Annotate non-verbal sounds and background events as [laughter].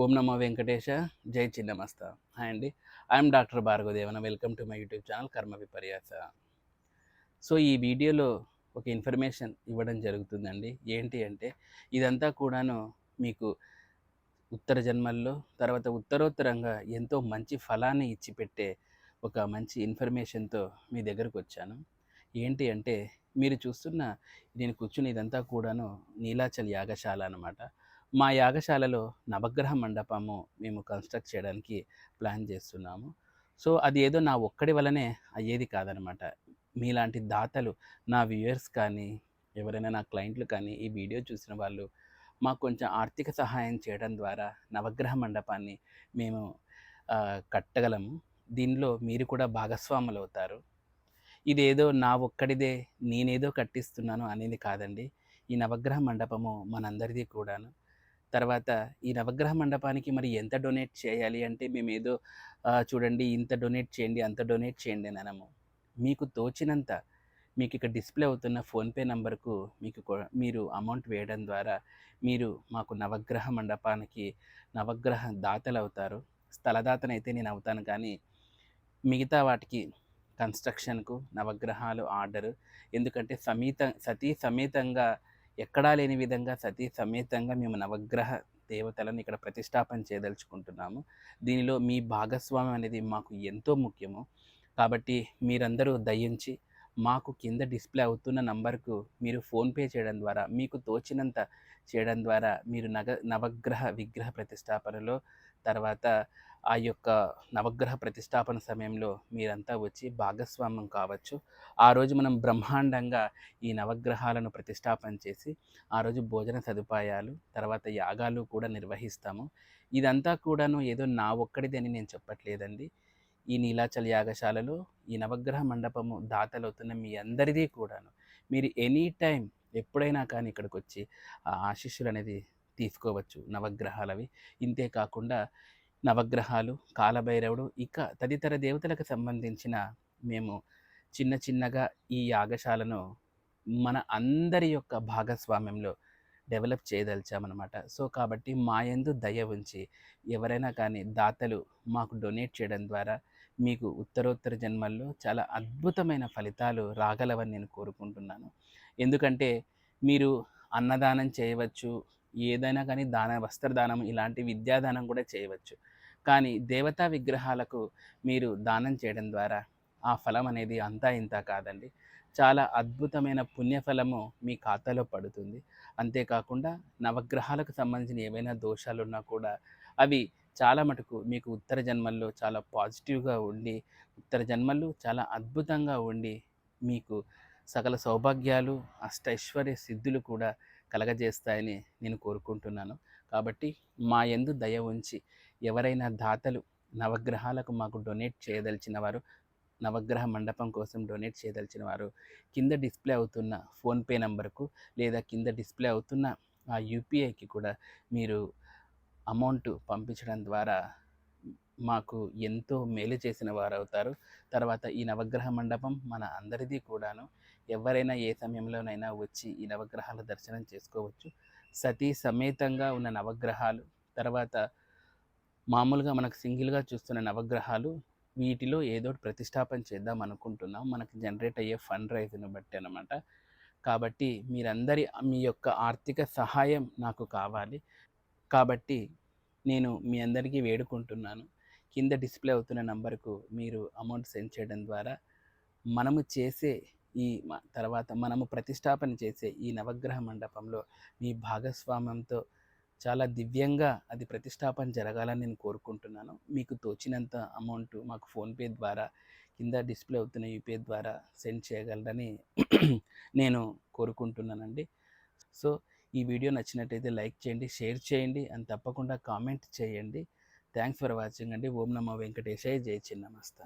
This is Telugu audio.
ఓం నమో వెంకటేశ జై చిన్నమస్త. హాయ్ అండి. I'm doctor Bhargavadevana. Welcome to my YouTube channel కర్మ విపర్యాస. సో ఈ వీడియోలో ఒక ఇన్ఫర్మేషన్ ఇవ్వడం జరుగుతుందండి. ఏంటి అంటే ఇదంతా కూడాను మీకు ఉత్తర జన్మల్లో తర్వాత ఉత్తరోత్తరంగా ఎంతో మంచి ఫలాన్ని ఇచ్చిపెట్టే ఒక మంచి ఇన్ఫర్మేషన్తో మీ దగ్గరకు వచ్చాను. ఏంటి అంటే మీరు చూస్తున్న నేను కూర్చుని ఇదంతా కూడాను నీలాచల్ యాగశాల అనమాట మా యాగశాలలో నవగ్రహ మండపము మేము కన్స్ట్రక్ట్ చేయడానికి ప్లాన్ చేస్తున్నాము. సో అది ఏదో నా ఒక్కడి వలనే అయ్యేది కాదనమాట. మీలాంటి దాతలు నా వ్యూయర్స్ కానీ ఎవరైనా నా క్లయింట్లు కానీ ఈ వీడియో చూసిన వాళ్ళు మాకు కొంచెం ఆర్థిక సహాయం చేయడం ద్వారా నవగ్రహ మండపాన్ని మేము కట్టగలము. దీనిలో మీరు కూడా భాగస్వాములు అవుతారు. ఇదేదో నా ఒక్కడిదే నేనేదో కట్టిస్తున్నాను అనేది కాదండి. ఈ నవగ్రహ మండపము మనందరిది కూడాను. తర్వాత ఈ నవగ్రహ మండపానికి మరి ఎంత డొనేట్ చేయాలి అంటే మేము ఏదో చూడండి ఇంత డొనేట్ చేయండి అంత డొనేట్ చేయండి అని అనము. మీకు తోచినంత మీకు ఇక్కడ డిస్ప్లే అవుతున్న ఫోన్పే నంబర్కు మీకు మీరు అమౌంట్ వేయడం ద్వారా మీరు మాకు నవగ్రహ మండపానికి నవగ్రహ దాతలు అవుతారు. స్థలదాతనైతే నేను అవుతాను కానీ మిగతా వాటికి కన్స్ట్రక్షన్కు నవగ్రహాలు ఆర్డరు. ఎందుకంటే సమేత సతీ సమేతంగా ఎక్కడా లేని విధంగా సతీ సమేతంగా మేము నవగ్రహ దేవతలను ఇక్కడ ప్రతిష్టాపన చేయదలుచుకుంటున్నాము. దీనిలో మీ భాగస్వామ్యం అనేది మాకు ఎంతో ముఖ్యము. కాబట్టి మీరందరూ దయించి మాకు కింద డిస్ప్లే అవుతున్న నంబర్కు మీరు ఫోన్పే చేయడం ద్వారా మీకు తోచినంత చేయడం ద్వారా మీరు నగ నవగ్రహ విగ్రహ ప్రతిష్టాపనలో తర్వాత ఆ యొక్క నవగ్రహ ప్రతిష్టాపన సమయంలో మీరంతా వచ్చి భాగస్వామ్యం కావచ్చు. ఆ రోజు మనం బ్రహ్మాండంగా ఈ నవగ్రహాలను ప్రతిష్టాపన చేసి ఆ రోజు భోజన సదుపాయాలు తర్వాత యాగాలు కూడా నిర్వహిస్తాము. ఇదంతా కూడాను ఏదో నా ఒక్కడిది అని నేను చెప్పట్లేదండి. ఈ నీలాచల్ యాగశాలలో ఈ నవగ్రహ మండపము దాతలవుతున్న మీ అందరిది కూడాను. మీరు ఎనీ టైం ఎప్పుడైనా కానీ ఇక్కడికి వచ్చి ఆ ఆశీస్సులు అనేది తీసుకోవచ్చు నవగ్రహాలవి. ఇంతే కాకుండా నవగ్రహాలు కాలభైరవుడు ఇక తదితర దేవతలకు సంబంధించిన మేము చిన్న చిన్నగా ఈ యాగశాలను మన అందరి యొక్క భాగస్వామ్యంలో డెవలప్ చేయదలిచామన్నమాట. సో కాబట్టి మా యందు దయ ఉంచి ఎవరైనా కానీ దాతలు మాకు డొనేట్ చేయడం ద్వారా మీకు ఉత్తరోత్తర జన్మల్లో చాలా అద్భుతమైన ఫలితాలు రాగలవని నేను కోరుకుంటున్నాను. ఎందుకంటే మీరు అన్నదానం చేయవచ్చు ఏదైనా కానీ దాన వస్త్రదానం ఇలాంటి విద్యాదానం కూడా చేయవచ్చు. కానీ దేవతా విగ్రహాలకు మీరు దానం చేయడం ద్వారా ఆ ఫలం అనేది అంతా ఇంత కాదండి. చాలా అద్భుతమైన పుణ్యఫలము మీ ఖాతాలో పడుతుంది. అంతేకాకుండా నవగ్రహాలకు సంబంధించిన ఏవైనా దోషాలు ఉన్నా కూడా అవి చాలా మటుకు మీకు ఉత్తర జన్మల్లో చాలా పాజిటివ్గా ఉండి ఉత్తర జన్మలు చాలా అద్భుతంగా ఉండి మీకు సకల సౌభాగ్యాలు అష్టైశ్వర్య సిద్ధులు కూడా కలగజేస్తాయని నేను కోరుకుంటున్నాను. కాబట్టి మా యందు దయ ఉంచి ఎవరైనా దాతలు నవగ్రహాలకు మాకు డొనేట్ చేయదలిచిన వారు నవగ్రహ మండపం కోసం డొనేట్ చేయదలిచిన వారు కింద డిస్ప్లే అవుతున్న ఫోన్పే నంబర్కు లేదా కింద డిస్ప్లే అవుతున్న ఆ యూపీఐకి కూడా మీరు అమౌంట్ పంపించడం ద్వారా మాకు ఎంతో మేలు చేసిన వారు అవుతారు తర్వాత ఈ నవగ్రహ మండపం మన అందరిది కూడాను. ఎవరైనా ఏ సమయంలోనైనా వచ్చి ఈ నవగ్రహాల దర్శనం చేసుకోవచ్చు. సతీ సమేతంగా ఉన్న నవగ్రహాలు తర్వాత మామూలుగా మనకు సింగిల్గా చూస్తున్న నవగ్రహాలు వీటిలో ఏదో ప్రతిష్టాపన చేద్దాం అనుకుంటున్నాం. మనకు జనరేట్ అయ్యే ఫండ్ రైజ్ను బట్టి అనమాట కాబట్టి మీరందరి మీ యొక్క ఆర్థిక సహాయం నాకు కావాలి. కాబట్టి నేను మీ అందరికీ వేడుకుంటున్నాను. కింద డిస్ప్లే అవుతున్న నంబర్కు మీరు అమౌంట్ సెండ్ చేయడం ద్వారా మనము చేసే ఈ తర్వాత మనము ప్రతిష్టాపన చేసే ఈ నవగ్రహ మండపంలో మీ భాగస్వామ్యంతో చాలా దివ్యంగా అది ప్రతిష్టాపన జరగాలని నేను కోరుకుంటున్నాను. మీకు తోచినంత అమౌంట్ మాకు ఫోన్పే ద్వారా కింద డిస్ప్లే అవుతున్న యూపీఐ ద్వారా సెండ్ చేయగలరని [clears throat] నేను కోరుకుంటున్నానండి. సో ఈ వీడియో నచ్చినట్టయితే లైక్ చేయండి షేర్ చేయండి అండ్ తప్పకుండా కామెంట్ చేయండి. థ్యాంక్స్ ఫర్ వాచింగ్ అండి. ఓం నమో వెంకటేశాయ జై చిన్నమస్తా.